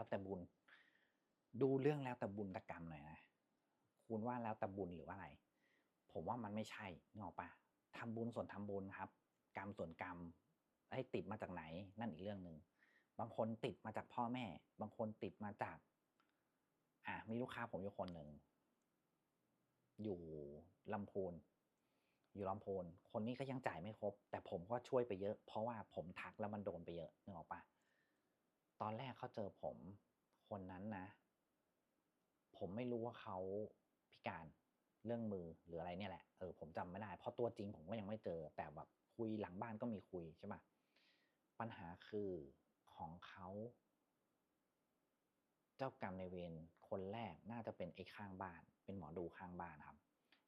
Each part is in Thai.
แล้วแต่บุญ ดูเรื่องแล้วแต่บุญตกรรมหน่อยนะคุณว่าแล้วแต่บุญหรือว่าอะไร ผมว่ามันไม่ใช่นึกออกปะทำบุญส่วนทำบุญครับ กรรมส่วนกรรมให้ติดมาจากไหน นั่นอีกเรื่องหนึ่งบางคนติดมาจากพ่อแม่ บางคนติดมาจาก อะมีลูกค้าผมอยู่คนหนึ่งอยู่ลำพูนอยู่ลำพูนคนนี้ก็ยังจ่ายไม่ครบ แต่ผมก็ช่วยไปเยอะ เพราะว่าผมทักแล้วมันโดนไปเยอะนึกออกปะ ตอนแรกเขาเจอผมคนนั้นนะ ผมไม่รู้ว่าเขาพิการเรื่องมือหรืออะไรเนี่ยแหละเออผมจำไม่ได้เพราะตัวจริงผมก็ยังไม่เจอ แต่แบบคุยหลังบ้านก็มีคุยใช่ปะปัญหาคือของเขาเจ้ากรรมในเวรคนแรกน่าจะเป็นไอ้ข้างบ้าน เป็นหมอดูข้างบ้านครับ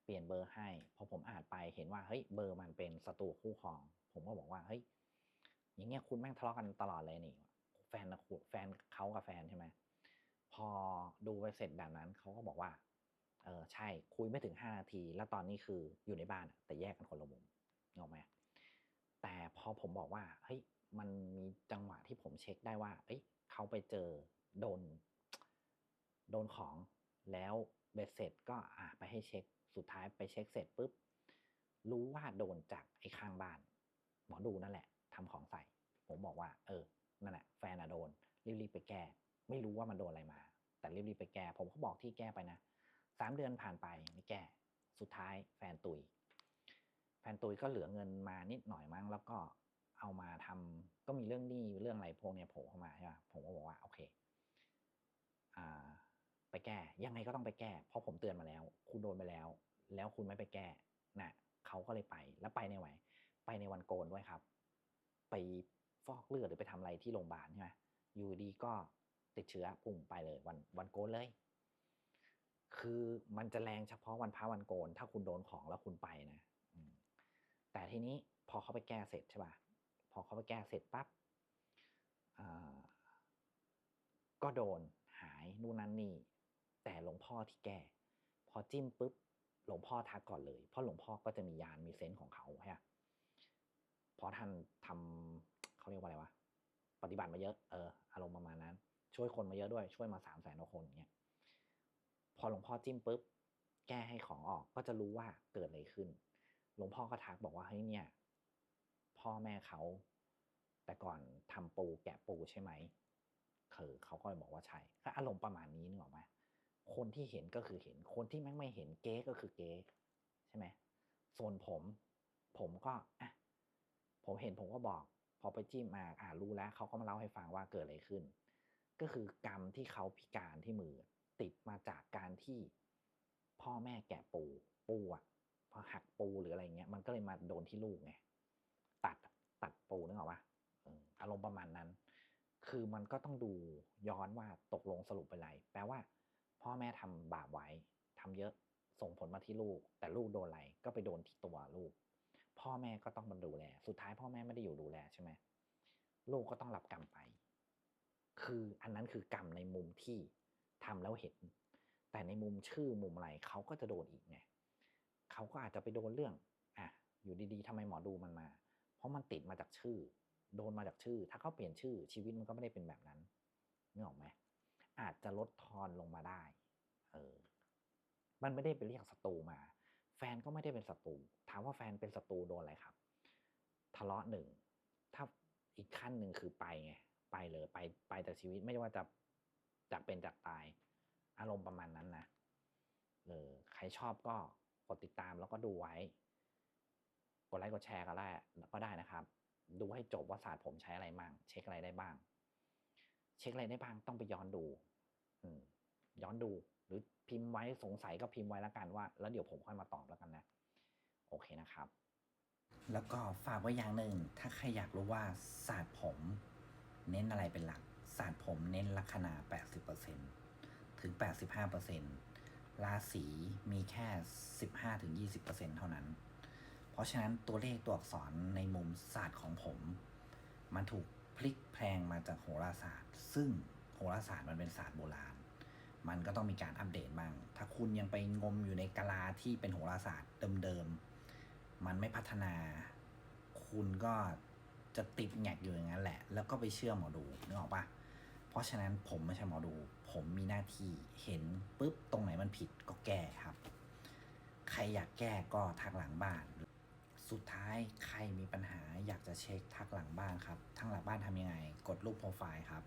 เปลี่ยนเบอร์ให้พอผมอ่านไปเห็นว่าเฮ้ยเบอร์มันเป็นศัตรูคู่ครอง ผมก็บอกว่าเฮ้ยอย่างเงี้ยคุณแม่งทะเลาะกันตลอดเลยนี่ แฟนนะคุณแฟนเขากับแฟนใช่ไหมพอดูไปเสร็จแบบนั้นเขาก็บอกว่า เออใช่คุยไม่ถึงห้านาที แล้วตอนนี้คืออยู่ในบ้านแต่แยกกันคนละมุมนึกออกไหมแต่พอผมบอกว่าเฮ้ยมันมีจังหวะที่ผมเช็คได้ว่าเอ้ยเขาไปเจอโดน โดนของแล้วเบ็ดเสร็จก็อะไปให้เช็คสุดท้ายไปเช็คเสร็จปุ๊บรู้ว่าโดนจากไอ้ข้างบ้าน หมอดูนั่นแหละทำของใส่ ผมบอกว่า เออ รีบๆไปแก้ ไม่รู้ว่ามันโดนอะไรมา แต่รีบๆไปแก้ ผมก็บอกที่แก้ไปนะสามเดือนผ่านไปไม่แก้ สุดท้ายแฟนตุย แฟนตุยก็เหลือเงินมานิดหน่อยมั้ง แล้วก็เอามาทำก็มีเรื่องหนี้เรื่องอะไรพวกเนี้ยโผล่เข้ามาใช่ป่ะผมก็บอกว่าโอเคอ่าไปแก้ ยังไงก็ต้องไปแก้ เพราะผมเตือนมาแล้ว คุณโดนไปแล้ว แล้วคุณไม่ไปแก้น่ะเขาก็เลยไปแล้วไปในไหนไปในวันโกนด้วยครับ ไปฟอกเลือดหรือไปทำอะไรที่โรงพยาบาลใช่ไหม อยู่ดีก็ติดเชื้อปุ่งไปเลยวันวันโกนเลย คือมันจะแรงเฉพาะวันพระวันโกน ถ้าคุณโดนของแล้วคุณไปนะแต่ทีนี้พอเขาไปแก้เสร็จใช่ป่ะพอเขาไปแก้เสร็จปั๊บก็โดนหายนู่นนั่นนี่ แต่หลวงพ่อที่แก้ พอจิ้มปุ๊บหลวงพ่อทักก่อนเลย เพราะหลวงพ่อก็จะมียานมีเซนส์ของเขาใช่ไหมเพราะท่านทำเขาเรียกว่าอะไรวะ ปฏิบัติมาเยอะเอออารมณ์ประมาณนั้น ช่วยคนมาเยอะด้วยช่วยมาสามแสนคนเงี้ยพอหลวงพ่อจิ้มปุ๊บแก้ให้ของออกก็จะรู้ว่าเกิดอะไรขึ้น หลวงพ่อก็ทักบอกว่าเฮ้ยเนี่ย พ่อแม่เขา แต่ก่อนทำปูแกะปูใช่ไหมเออเขาก็เลยบอกว่าใช่ก็อารมณ์ประมาณนี้นึกออกไหมคนที่เห็นก็คือเห็น คนที่แม่งไม่เห็นเก๊ก็คือเก๊ใช่ไหมส่วนผม ผมก็อะผมเห็นผมก็บอก พอไปจิ้มมาอ่ารู้แล้วเขาก็มาเล่าให้ฟังว่าเกิดอะไรขึ้น ก็คือกรรมที่เขาพิการที่มือติดมาจากการที่พ่อแม่แกะปูปูอะพอหักปูหรืออะไรเงี้ยมันก็เลยมาโดนที่ลูกไงตัดตัดปูนึกออกปะอออารมณ์ประมาณนั้น คือมันก็ต้องดูย้อนว่าตกลงสรุปไปอะไรแปลว่า พ่อแม่ทำบาปไว้ทำเยอะส่งผลมาที่ลูก แต่ลูกโดนอะไรก็ไปโดนที่ตัวลูก พ่อแม่ก็ต้องมาดูแล สุดท้ายพ่อแม่ไม่ได้อยู่ดูแลใช่ไหมลูกก็ต้องรับกรรมไป คืออันนั้นคือกรรมในมุมที่ทำแล้วเห็น แต่ในมุมชื่อมุมอะไรเขาก็จะโดนอีกไงเขาก็อาจจะไปโดนเรื่องอะอยู่ดีๆทำไมหมอดูมันมา เพราะมันติดมาจากชื่อ โดนมาจากชื่อ ถ้าเขาเปลี่ยนชื่อ ชีวิตมันก็ไม่ได้เป็นแบบนั้นนึกออกไหมอาจจะลดทอนลงมาได้ เออ มันไม่ได้ไปเรียกศัตรูมา ฟนก็ไม่ได้เป็นศัตรูถามว่าแฟนเป็นศัตรูโดนอะไรครับ ทะเลาะหนึ่งถ้าอีกขั้นหนึ่งคือไปไงไปเลยไปไปจากชีวิตไม่ว่าจะจากเป็นจากตาย อารมณ์ประมาณนั้นนะเออใครชอบก็กดติดตามแล้วก็ดูไว้ กดไลค์กดแชร์ก็ได้ก็ได้นะครับ ดูให้จบว่าศาสตร์ผมใช้อะไรบ้าง เช็คอะไรได้บ้าง เช็คอะไรได้บ้างต้องไปย้อนดู อืมย้อนดู รือพิมพ์ไว้สงสัยก็พิมพ์ไว้แล้วกันว่า แล้วเดี๋ยวผมค่อยมาตอบแล้วกันนะ โอเคนะครับ แล้วก็ฝากไว้อย่างหนึ่ง ถ้าใครอยากรู้ว่าศาสตร์ผม เน้นอะไรเป็นหลักศาสตร์ผมเน้นลัคนา 80%ถึง 85%ราศีมีแค่ 15-20%เท่านั้น เพราะฉะนั้นตัวเลขตัวอักษรในมุมศาสตร์ของผม มันถูกพลิกแพลงมาจากโหราศาสตร์ ซึ่งโหราศาสตร์มันเป็นศาสตร์โบราณ มันก็ต้องมีการอัปเดตบ้าง ถ้าคุณยังไปงมอยู่ในกาลาที่เป็นโหราศาสตร์เดิมๆ มันไม่พัฒนา คุณก็จะติดแงกอยู่อย่างนั้นแหละ แล้วก็ไปเชื่อหมอดูนึกออกปะเพราะฉะนั้นผมไม่ใช่หมอดู ผมมีหน้าที่เห็นปุ๊บตรงไหนมันผิดก็แก้ครับ ใครอยากแก้ก็ทักหลังบ้าน สุดท้ายใครมีปัญหาอยากจะเช็คทักหลังบ้านครับ ทักหลังบ้านทำยังไง กดรูปโปรไฟล์ครับ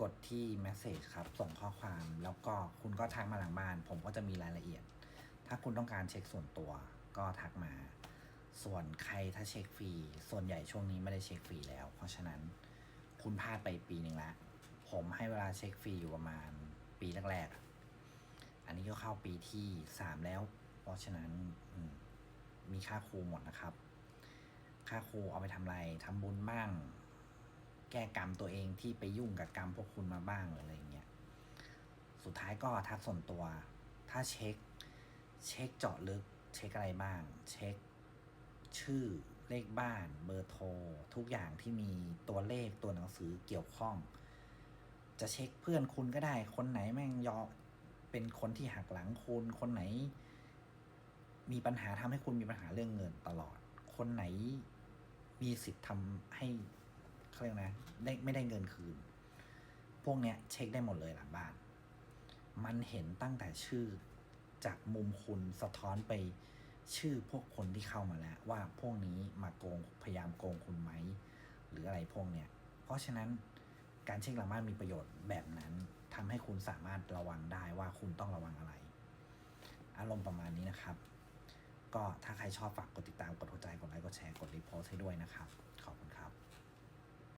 กดที่ Message ครับ ส่งข้อความแล้วก็คุณก็ทักมาหลังบ้าน ผมก็จะมีรายละเอียด ถ้าคุณต้องการเช็คส่วนตัวก็ทักมา ส่วนใครถ้าเช็คฟรี ส่วนใหญ่ช่วงนี้ไม่ได้เช็คฟรีแล้ว เพราะฉะนั้นคุณพลาดไปปีหนึ่งละ ผมให้เวลาเช็คฟรีอยู่ประมาณปีแรกๆ อันนี้ก็เข้าปีที่สามแล้ว เพราะฉะนั้นมีค่าครูหมดนะครับ ค่าครูเอาไปทำอะไรทำบุญบ้าง แก้กรรมตัวเองที่ไปยุ่งกับกรรมพวกคุณมาบ้างหรืออะไรเงี้ย สุดท้ายก็ทักส่วนตัว ถ้าเช็ค เช็คเจาะลึก เช็คอะไรบ้าง เช็ค ชื่อเลขบ้าน เบอร์โทร ทุกอย่างที่มีตัวเลขตัวหนังสือเกี่ยวข้อง จะเช็คเพื่อนคุณก็ได้ คนไหนแม่งยอเป็นคนที่หักหลังคุณ คนไหน มีปัญหาทำให้คุณมีปัญหาเรื่องเงินตลอด คนไหนมีสิทธิ์ทำให้ เขาเรียกนะได้ไม่ได้เงินคืน พวกเนี้ยเช็คได้หมดเลยหลังบ้าน มันเห็นตั้งแต่ชื่อจากมุมคุณสะท้อนไปชื่อพวกคนที่เข้ามาแล้ว ว่าพวกนี้มาโกงพยายามโกงคุณไหม หรืออะไรพวกเนี้ย เพราะฉะนั้นการเช็คหลังบ้านมีประโยชน์แบบนั้นทำให้คุณสามารถระวังได้ว่าคุณต้องระวังอะไร อารมณ์ประมาณนี้นะครับ ก็ถ้าใครชอบฝากกดติดตามกดหัวใจกดไลค์กดแชร์กดรีโพสให้ด้วยนะครับ ขอบคุณครับ